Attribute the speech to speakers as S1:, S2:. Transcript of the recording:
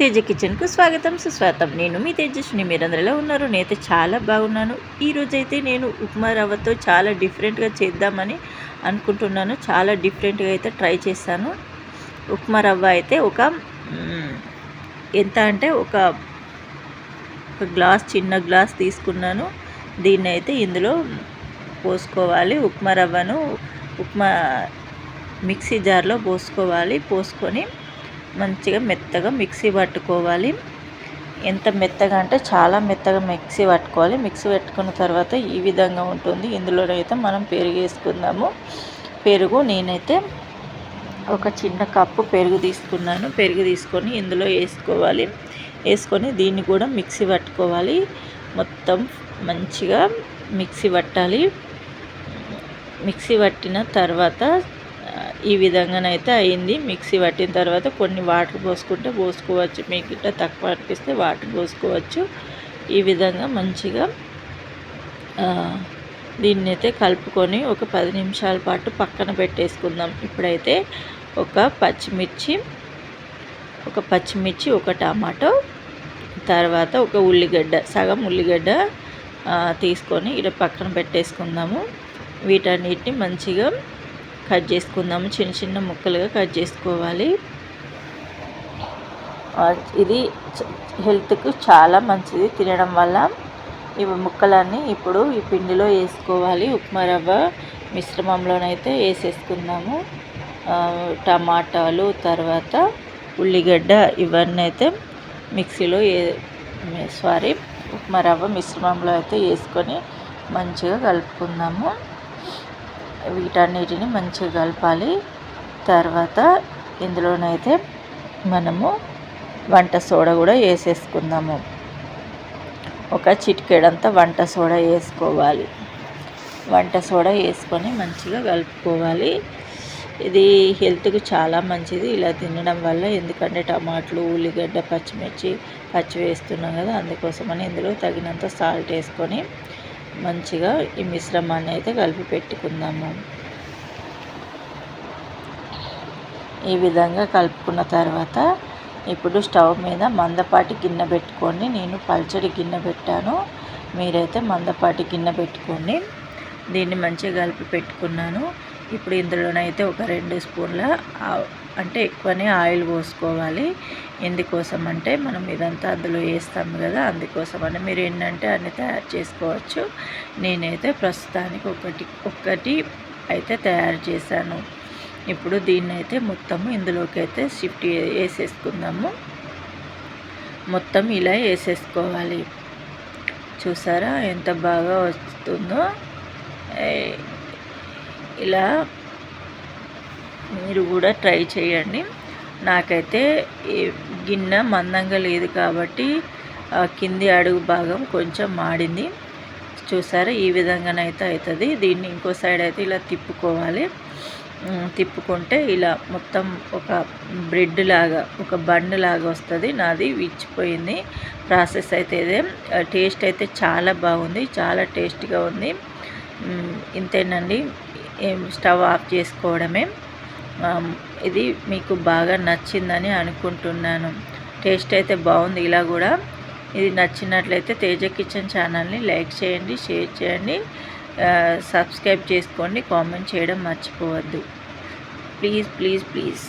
S1: తేజ కిచెన్కు స్వాగతం సుస్వాగతం. నేను మీ తేజస్విని. మీరందరూ ఎలా ఉన్నారు. నేనైతే చాలా బాగున్నాను. ఈరోజు అయితే నేను ఉప్మా రవ్వతో చాలా డిఫరెంట్గా చేద్దామని అనుకుంటున్నాను. చాలా డిఫరెంట్గా అయితే ట్రై చేస్తాను ఉప్మా రవ్వ అయితే ఒక ఎంత అంటే ఒక ఒక గ్లాస్ చిన్న గ్లాస్ తీసుకున్నాను. దీన్ని అయితే ఇందులో పోసుకోవాలి ఉప్మా రవ్వను. ఉప్మా మిక్సీ జార్లో పోసుకోవాలి. పోసుకొని మంచిగా మెత్తగా మిక్సీ పట్టుకోవాలి. ఎంత మెత్తగా అంటే చాలా మెత్తగా మిక్సీ పట్టుకోవాలి. మిక్సీ పట్టుకున్న తర్వాత ఈ విధంగా ఉంటుంది. ఇందులోనైతే మనం పెరుగు వేసుకుందాము. పెరుగు నేనైతే ఒక చిన్న కప్పు పెరుగు తీసుకున్నాను. పెరుగు తీసుకొని ఇందులో వేసుకోవాలి. వేసుకొని దీన్ని కూడా మిక్సీ పట్టుకోవాలి. మొత్తం మంచిగా మిక్సీ పట్టాలి. మిక్సీ పట్టిన తర్వాత ఈ విధంగానైతే అయింది. మిక్సీ పట్టిన తర్వాత కొన్ని వాటర్ పోసుకుంటే పోసుకోవచ్చు. మీకు ఇట్లా తక్కువ అనిపిస్తే వాటర్ పోసుకోవచ్చు. ఈ విధంగా మంచిగా దీన్ని అయితే కలుపుకొని ఒక పది నిమిషాల పాటు పక్కన పెట్టేసుకుందాం. ఇప్పుడైతే ఒక పచ్చిమిర్చి ఒక పచ్చిమిర్చి ఒక టమాటో తర్వాత ఒక ఉల్లిగడ్డ సగం ఉల్లిగడ్డ తీసుకొని ఇలా పక్కన పెట్టేసుకుందాము. వీటన్నిటిని మంచిగా కట్ చేసుకుందాము. చిన్న చిన్న ముక్కలుగా కట్ చేసుకోవాలి. ఇది హెల్త్కు చాలా మంచిది తినడం వల్ల. ఇవి ముక్కలన్నీ ఇప్పుడు ఈ పిండిలో వేసుకోవాలి. ఉప్మా రవ్వ మిశ్రమంలోనైతే వేసేసుకుందాము. టమాటాలు తర్వాత ఉల్లిగడ్డ ఇవన్నీ అయితే మిక్సీలో సారీ ఉప్మా రవ్వ మిశ్రమంలో అయితే వేసుకొని మంచిగా కలుపుకుందాము. వీటన్నిటిని మంచిగా కలపాలి. తర్వాత ఇందులోనైతే మనము వంట సోడా కూడా వేసేసుకుందాము. ఒక చిటికెడంతా వంట సోడా వేసుకోవాలి. వంట సోడా వేసుకొని మంచిగా కలుపుకోవాలి. ఇది హెల్త్కి చాలా మంచిది. ఇలా తినడం వల్ల ఎందుకంటే టమాటాలు ఉల్లిగడ్డ పచ్చిమిర్చి పచ్చి వేస్తున్నాం కదా అందుకోసమని ఇందులో తగినంత సాల్ట్ వేసుకొని మంచిగా ఈ మిశ్రమాన్ని అయితే కలిపి పెట్టుకుందాము. ఈ విధంగా కలుపుకున్న తర్వాత ఇప్పుడు స్టవ్ మీద మందపాటి గిన్నె పెట్టుకొని నేను పల్చడి గిన్నె పెట్టాను. మీరైతే మందపాటి గిన్నె పెట్టుకోండి. దీన్ని మంచిగా కలిపి పెట్టుకున్నాను. ఇప్పుడు ఇందులోనైతే ఒక రెండు స్పూన్ల అంటే ఎక్కువనే ఆయిల్ పోసుకోవాలి. ఎందుకోసం అంటే మనం ఇదంతా అందులో వేస్తాము కదా అందుకోసమని మీరు ఏంటంటే అన్ని తయారు చేసుకోవచ్చు. నేనైతే ప్రస్తుతానికి ఒకటి ఒక్కటి అయితే తయారు చేశాను. ఇప్పుడు దీన్ని అయితే మొత్తము ఇందులోకి అయితే షిఫ్ట్ వేసేసుకుందాము మొత్తం ఇలా వేసేసుకోవాలి చూసారా ఎంత బాగా వస్తుందో. ఇలా మీరు కూడా ట్రై చేయండి. నాకైతే గిన్నె మందంగా లేదు కాబట్టి ఆ కింది అడుగు భాగం కొంచెం మాడింది. చూసారా? ఈ విధంగానైతే అవుతుంది. దీన్ని ఇంకో సైడ్ అయితే ఇలా తిప్పుకోవాలి. తిప్పుకుంటే ఇలా మొత్తం ఒక బ్రెడ్ లాగా ఒక బండ్ లాగా వస్తుంది. నాది విచ్చిపోయింది. ప్రాసెస్ అయితే ఇదే. టేస్ట్ అయితే చాలా బాగుంది. చాలా టేస్ట్గా ఉంది. ఇంతేనండి. స్టవ్ ఆఫ్ చేసుకోవడమే. ఇది మీకు బాగా నచ్చిందని అనుకుంటున్నాను. టేస్ట్ అయితే బాగుంది. ఇలా కూడా ఇది నచ్చినట్లయితే తేజ కిచెన్ ఛానల్ని లైక్ చేయండి షేర్ చేయండి సబ్స్క్రైబ్ చేసుకోండి కామెంట్ చేయడం మర్చిపోవద్దు. Please please please.